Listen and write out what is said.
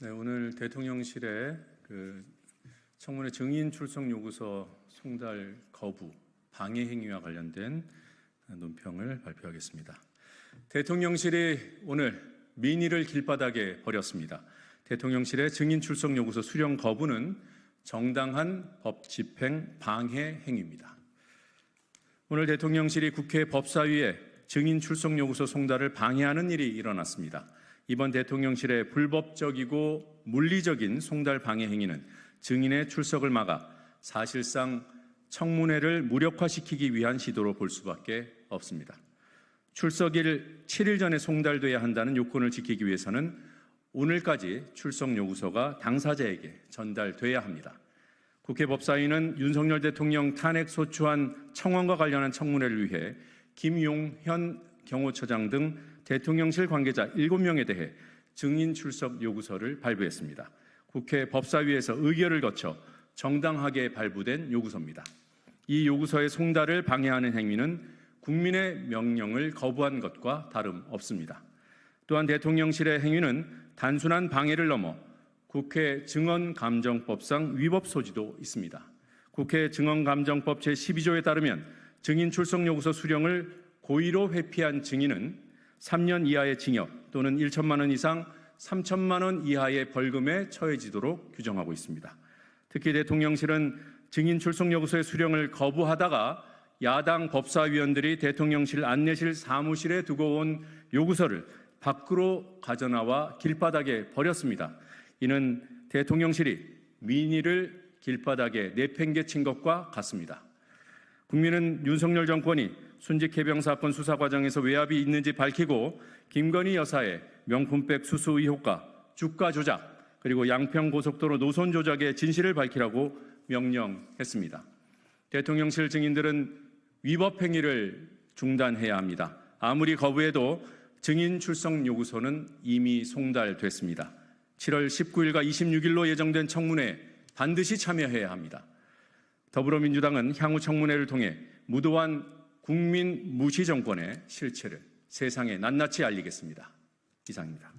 네, 오늘 대통령실에 그 청문회 증인 출석 요구서 송달 거부 방해 행위와 관련된 논평을 발표하겠습니다. 대통령실이 오늘 민의를 길바닥에 버렸습니다. 대통령실의 증인 출석 요구서 수령 거부는 정당한 법 집행 방해 행위입니다. 오늘 대통령실이 국회 법사위에 증인 출석 요구서 송달을 방해하는 일이 일어났습니다. 이번 대통령실의 불법적이고 물리적인 송달 방해 행위는 증인의 출석을 막아 사실상 청문회를 무력화시키기 위한 시도로 볼 수밖에 없습니다. 출석일 7일 전에 송달돼야 한다는 요건을 지키기 위해서는 오늘까지 출석 요구서가 당사자에게 전달돼야 합니다. 국회 법사위는 윤석열 대통령 탄핵 소추안 청원과 관련한 청문회를 위해 김용현 경호처장 등 대통령실 관계자 7명에 대해 증인 출석 요구서를 발부했습니다. 국회 법사위에서 의결을 거쳐 정당하게 발부된 요구서입니다. 이 요구서의 송달을 방해하는 행위는 국민의 명령을 거부한 것과 다름 없습니다. 또한 대통령실의 행위는 단순한 방해를 넘어 국회 증언감정법상 위법 소지도 있습니다. 국회 증언감정법 제12조에 따르면 증인 출석 요구서 수령을 고의로 회피한 증인은 3년 이하의 징역 또는 1천만 원 이상 3천만 원 이하의 벌금에 처해지도록 규정하고 있습니다. 특히 대통령실은 증인 출석 요구서의 수령을 거부하다가 야당 법사위원들이 대통령실 안내실 사무실에 두고 온 요구서를 밖으로 가져나와 길바닥에 버렸습니다. 이는 대통령실이 민의를 길바닥에 내팽개친 것과 같습니다. 국민은 윤석열 정권이 순직 해병 사건 수사 과정에서 외압이 있는지 밝히고 김건희 여사의 명품백 수수 의혹과 주가 조작 그리고 양평 고속도로 노선 조작의 진실을 밝히라고 명령했습니다. 대통령실 증인들은 위법 행위를 중단해야 합니다. 아무리 거부해도 증인 출석 요구서는 이미 송달됐습니다. 7월 19일과 26일로 예정된 청문회에 반드시 참여해야 합니다. 더불어민주당은 향후 청문회를 통해 무도한 국민 무시 정권의 실체를 세상에 낱낱이 알리겠습니다. 이상입니다.